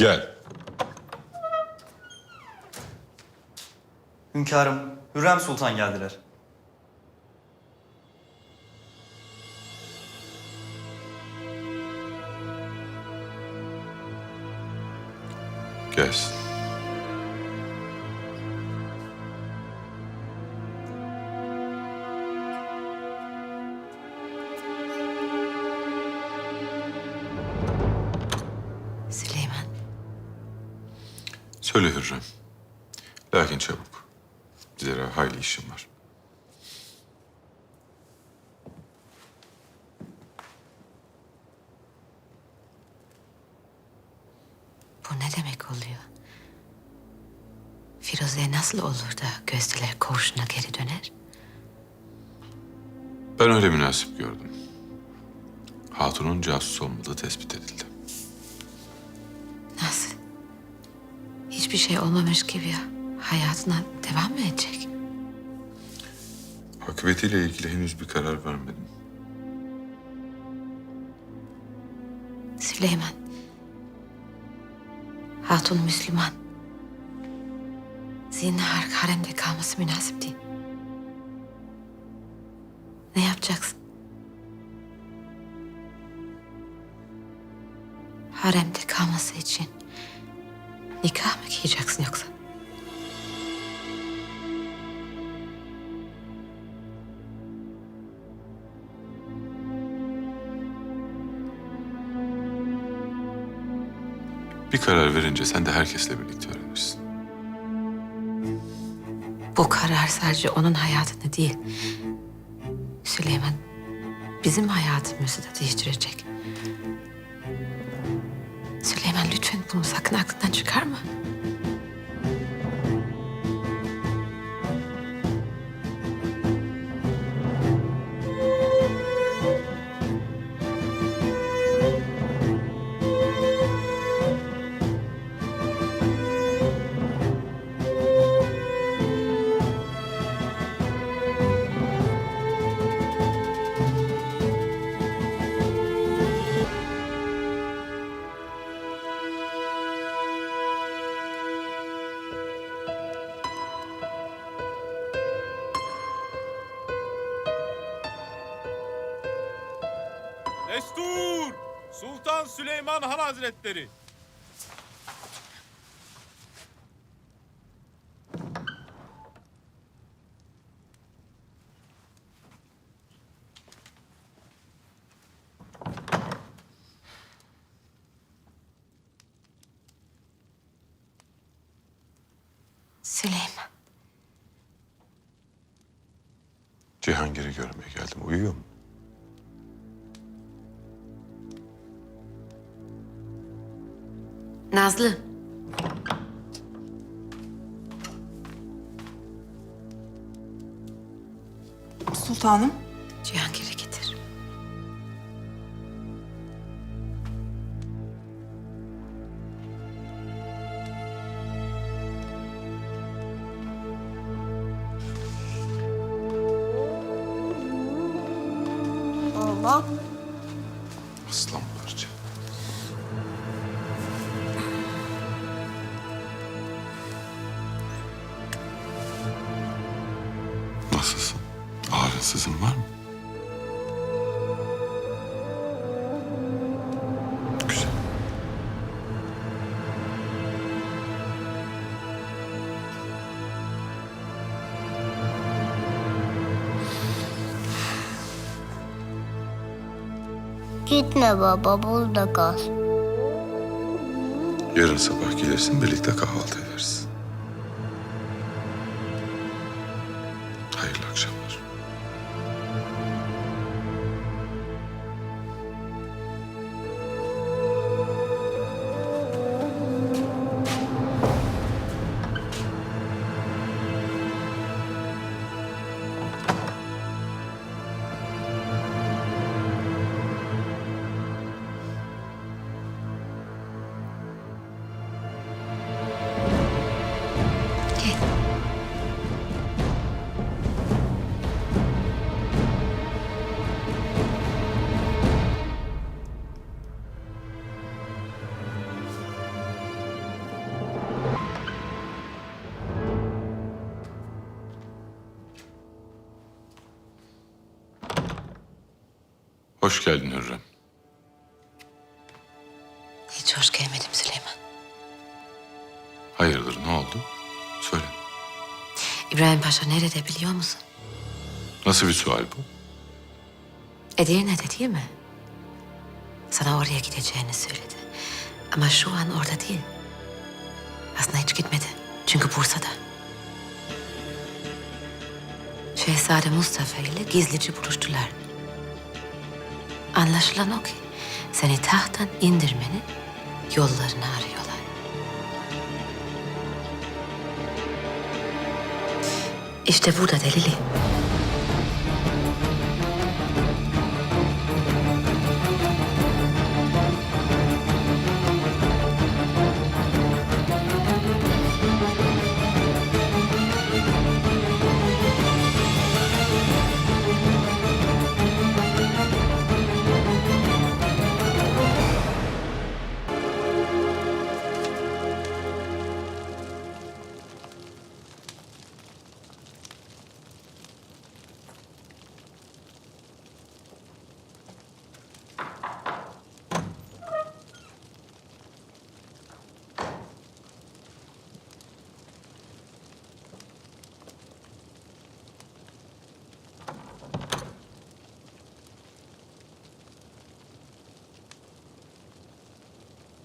Gel. Hünkârım, Hürrem Sultan geldiler. Oluyor? Firuze nasıl olur da gözdeler koğuşuna geri döner? Ben öyle münasip gördüm. Hatunun casus olmadığı tespit edildi. Nasıl? Hiçbir şey olmamış gibi hayatına devam mı edecek? Akıbetiyle ilgili henüz bir karar vermedim. Süleyman, Hatun Müslüman. Zinhar haremde kalması münasip değil. Ne yapacaksın? Haremde kalması için nikah mı giyeceksin yoksa? Bir karar verince sen de herkesle birlikte öğrenirsin. Bu karar sadece onun hayatını değil, Süleyman bizim hayatımızı da değiştirecek. Süleyman lütfen bunu sakın aklından çıkarma. Destur! Sultan Süleyman Han Hazretleri. Süleyman, Cihangir'i görmeye geldim. Uyuyor mu? Nazlı. Sultanım. Cihangir'i gitme baba, burada kal. Yarın sabah gelirsin birlikte kahvaltı ederiz. Hoş geldin Hürrem. Hiç hoş gelmedim Süleyman. Hayırdır ne oldu? Söyle. İbrahim Paşa nerede biliyor musun? Nasıl bir sual bu? Edirne'de değil mi? Sana oraya gideceğini söyledi. Ama şu an orada değil. Aslında hiç gitmedi. Çünkü Bursa'da. Şehzade Mustafa ile gizlice buluştular. Anlaşılan o ki seni tahttan indirmenin yollarını arıyorlar. İşte burada delili.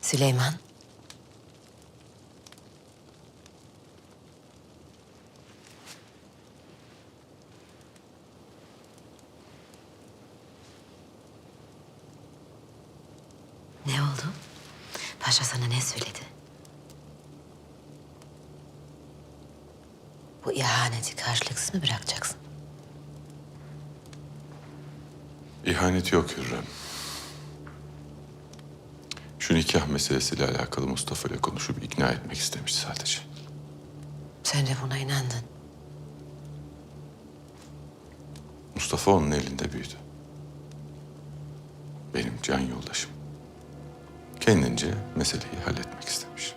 Süleyman. Ne oldu? Paşa sana ne söyledi? Bu ihaneti karşılıksız mı bırakacaksın? İhanet yok Hürrem. Nikah meselesiyle alakalı Mustafa ile konuşup ikna etmek istemiş sadece. Sen de buna inandın. Mustafa onun elinde büyüdü. Benim can yoldaşım. Kendince meseleyi halletmek istemiş.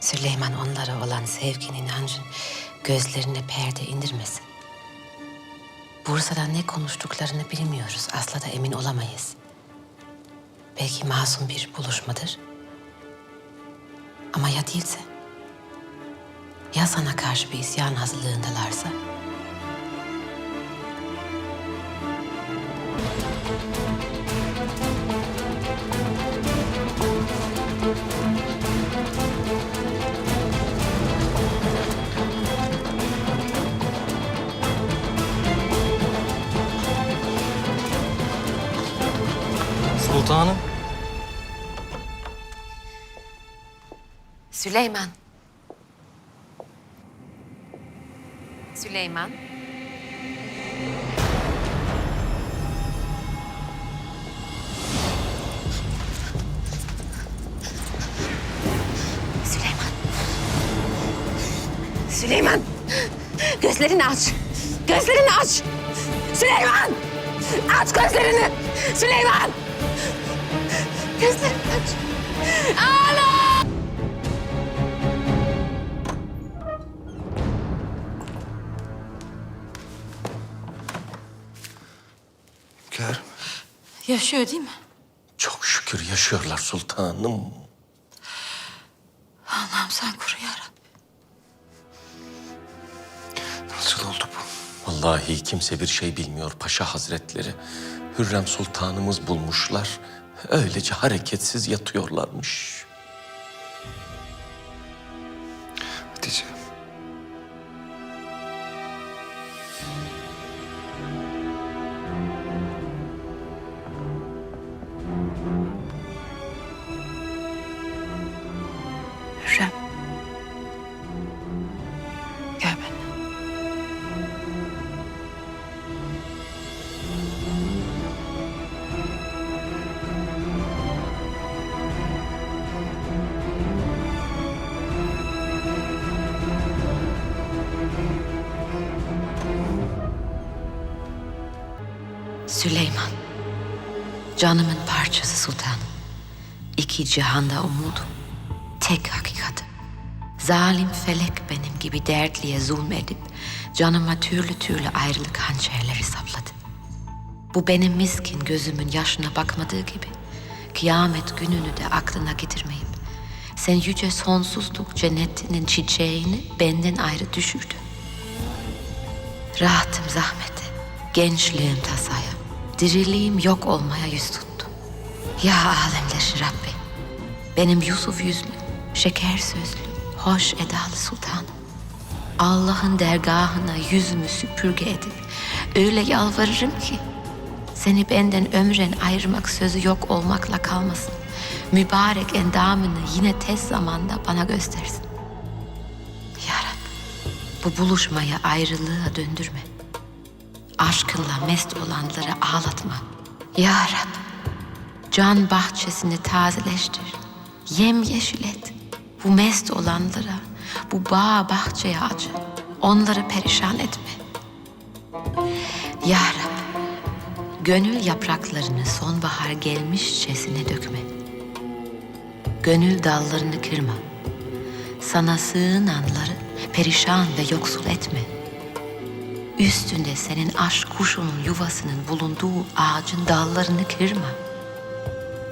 Süleyman onlara olan sevgin, inancın gözlerine perde indirmesin. Bursa'da ne konuştuklarını bilmiyoruz. Asla da emin olamayız. Belki masum bir buluşmadır. Ama ya değilse? Ya sana karşı bir isyan hazırlığındalarsa? Süleyman. Süleyman. Süleyman. Süleyman. Gözlerini aç. Gözlerini aç. Süleyman. Aç gözlerini. Süleyman. Gözlerini aç. Ana! Yaşıyor değil mi? çok şükür yaşıyorlar sultanım. Allah'ım sen koru ya Rabbi. Nasıl oldu bu? Vallahi kimse bir şey bilmiyor paşa hazretleri. Hürrem sultanımız bulmuşlar. Öylece hareketsiz yatıyorlarmış. Hatice. Süleyman. Canımın parçası sultanım. İki cihanda umudum. tek hakikat. Zalim felek benim gibi dertliye zulmedip canıma türlü türlü ayrılık hançerleri sapladı. Bu benim miskin gözümün yaşına bakmadığı gibi kıyamet gününü de aklına getirmeyip sen yüce sonsuzluk cennetinin çiçeğini benden ayrı düşürdün. Rahatım zahmete, gençliğim tasaya, diriliğim yok olmaya yüz tuttu. Ya alemlerin Rabbi, benim Yusuf yüzlü, şeker sözlü, hoş edalı sultanım. Allah'ın dergahına yüzümü süpürge edip öyle yalvarırım ki seni benden ömren ayırmak sözü yok olmakla kalmasın. Mübarek endamını yine tez zamanda bana göstersin. Ya Rab, bu buluşmayı ayrılığa döndürme. Aşkınla mest olanları ağlatma. Ya Rab, can bahçesini tazeleştir. Yem yeşil et. Bu mest olanlara, bu bağ bahçeye acı. Onları perişan etme. Ya Rab, gönül yapraklarını sonbahar gelmişçesine dökme. Gönül dallarını kırma. Sana sığınanları perişan ve yoksul etme. Üstünde senin aşk kuşunun yuvasının bulunduğu ağacın dallarını kırma.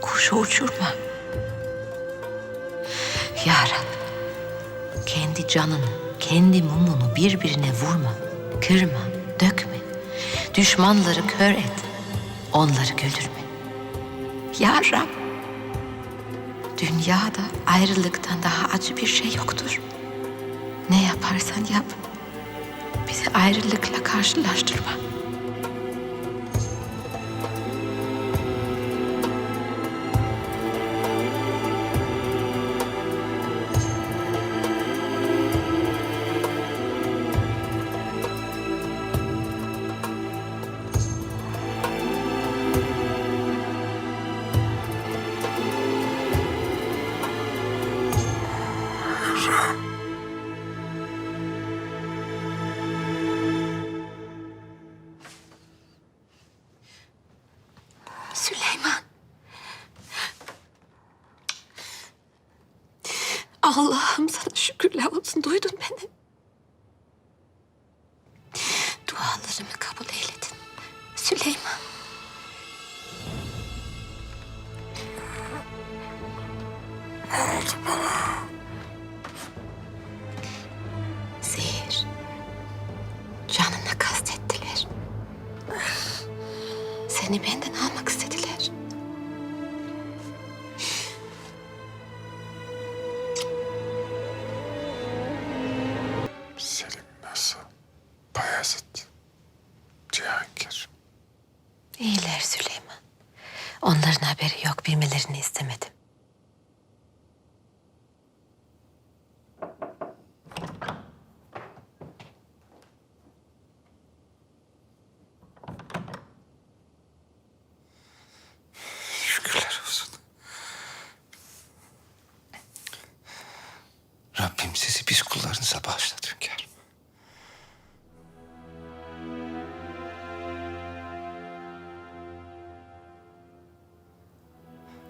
Kuşu uçurma. Ya Rab, kendi canını, kendi mumunu birbirine vurma, kırma, dökme. Düşmanları kör et, onları güldürme. Ya Rab, dünyada ayrılıktan daha acı bir şey yoktur. Ne yaparsan yap, bizi ayrılıkla karşılaştırma. Allah'ım sana şükürler olsun. Duydun beni. Dualarımı kabul eyledin. Süleyman. Zehir.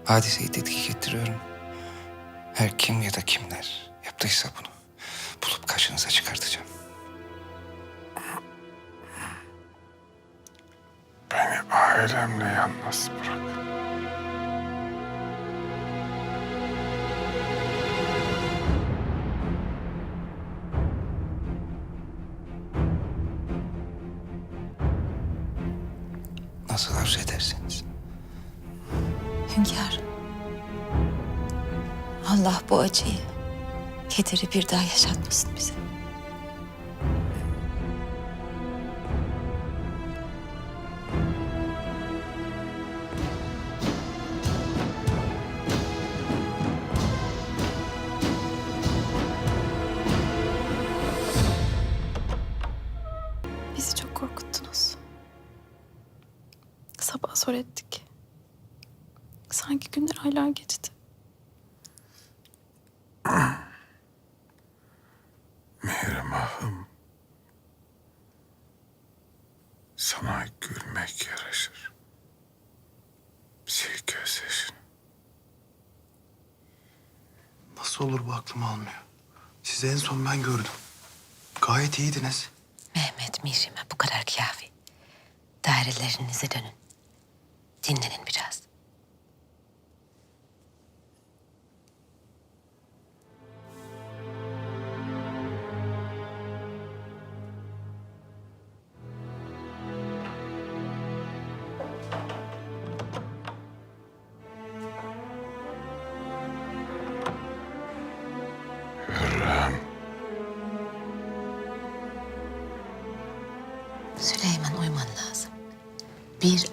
Hadiseyi tetkik ettiriyorum. Her kim ya da kimler yaptıysa bunu bulup karşınıza çıkartacağım. Beni ailemle yalnız bırak. Nasıl arzu ederseniz. Hünkârım. Allah bu acıyı, kederi bir daha yaşatmasın bize. Aylar geçti. Mihrimah'ım. Sana gülmek yaraşır. Sil gözyaşını. Nasıl olur bu aklım almıyor? Sizi en son ben gördüm. Gayet iyiydiniz. Mehmet Mişim'e bu kadar kafi. Dairelerinize dönün. Dinlenin biraz.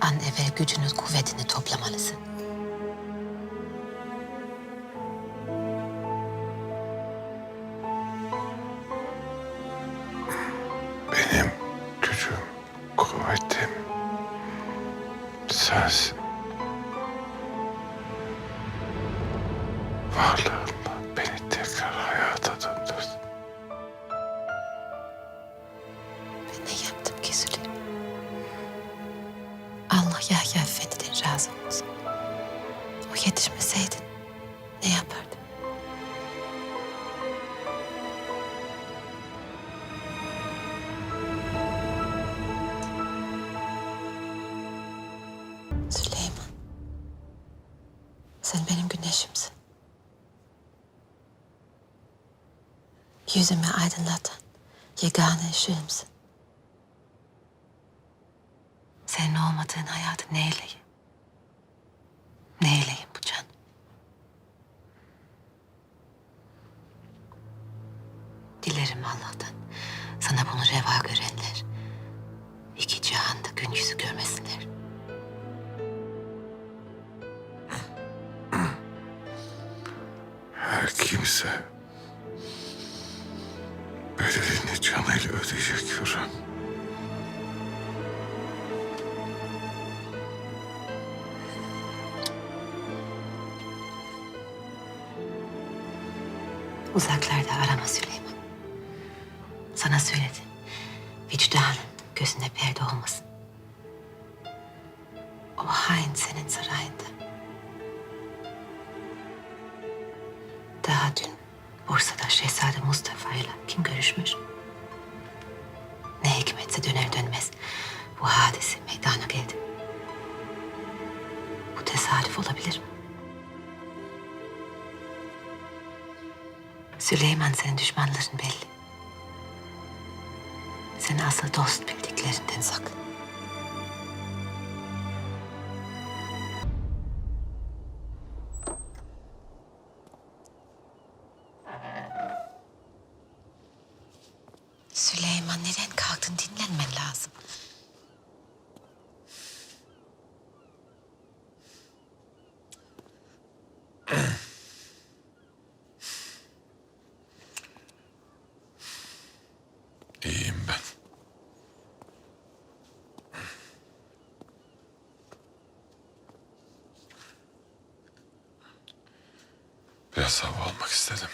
An evvel gücünü, kuvvetini toplamalısın. Benim gücüm, kuvvetim sensin. Varlığınla beni tekrar hayata döndürdün. Ben Olsun. O yetişmeseydin ne yapardın? Süleyman. Sen benim güneşimsin. Yüzümü aydınlatan yegane ışığımsın. Senin olmadığın hayatı neyleyim? Neyleyim bu can? Dilerim Allah'tan sana bunu reva görenler iki cihanda gün yüzü görmesinler. Her kimse bedelini canıyla ödeyecek Hürrem. Uzaklarda arama Süleyman. Sana söyledim. Vicdanın gözüne perde olmasın. O hain senin sarayında. Daha dün Bursa'da Şehzade Mustafa ile kim görüşmüş? Ne hikmetse döner dönmez bu hadise meydana geldi. Bu tesadüf olabilir mi? Süleyman senin düşmanların belli. Seni asıl dost bildiklerinden sakın. Biraz hava almak istedim.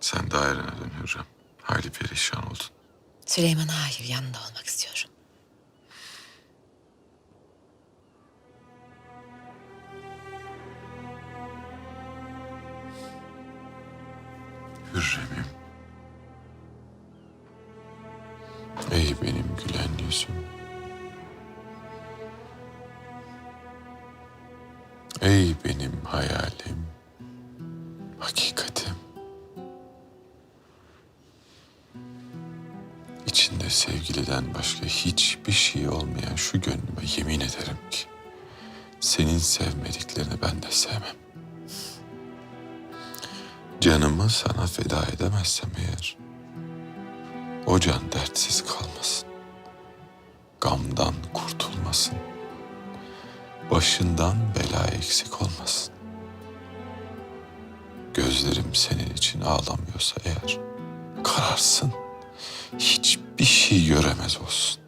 Sen dairene dön Hürrem. Hayli perişan oldun. Süleyman hayır yanında olmak istiyorum. Hürrem'im. Ey benim gülen yüzüm. Ey benim hayalim. Hakikatim. İçinde sevgiliden başka hiçbir şey olmayan şu gönlüme yemin ederim ki senin sevmediklerini ben de sevmem. Canımı sana feda edemezsem eğer, o can dertsiz kalmasın. Gamdan kurtulmasın. Başından bela eksik olmasın. Gözlerim senin için ağlamıyorsa eğer, kararsın. Hiçbir şey göremez olsun.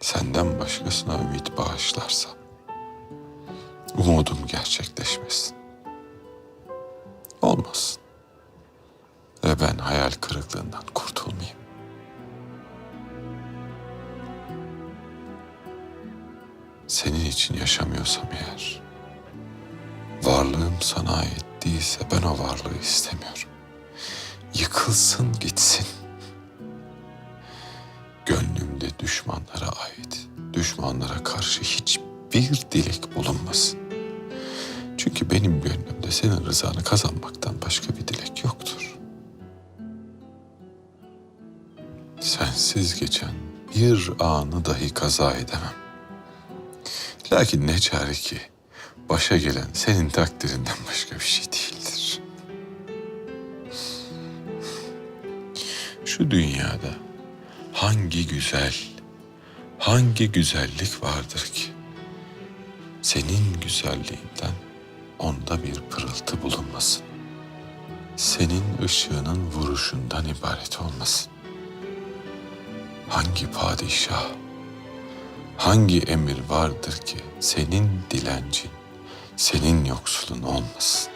Senden başkasına ümit bağışlarsam, umudum gerçekleşmesin. Olmasın. Ve ben hayal kırıklığından kurtulmayayım. Senin için yaşamıyorsam eğer, varlığım sana ait değilse ben o varlığı istemiyorum. Yıkılsın gitsin. Gönlümde düşmanlara ait, düşmanlara karşı hiçbir dilek bulunmasın. Çünkü benim gönlümde senin rızanı kazanmaktan başka bir dilek yoktur. Sensiz geçen bir anı dahi kaza edemem. Lakin ne çare ki başa gelen senin takdirinden başka bir şey değildir. Şu dünyada hangi güzel, hangi güzellik vardır ki senin güzelliğinden onda bir pırıltı bulunmasın. Senin ışığının vuruşundan ibaret olmasın. Hangi padişah, hangi emir vardır ki senin dilencin, senin yoksulun olmasın.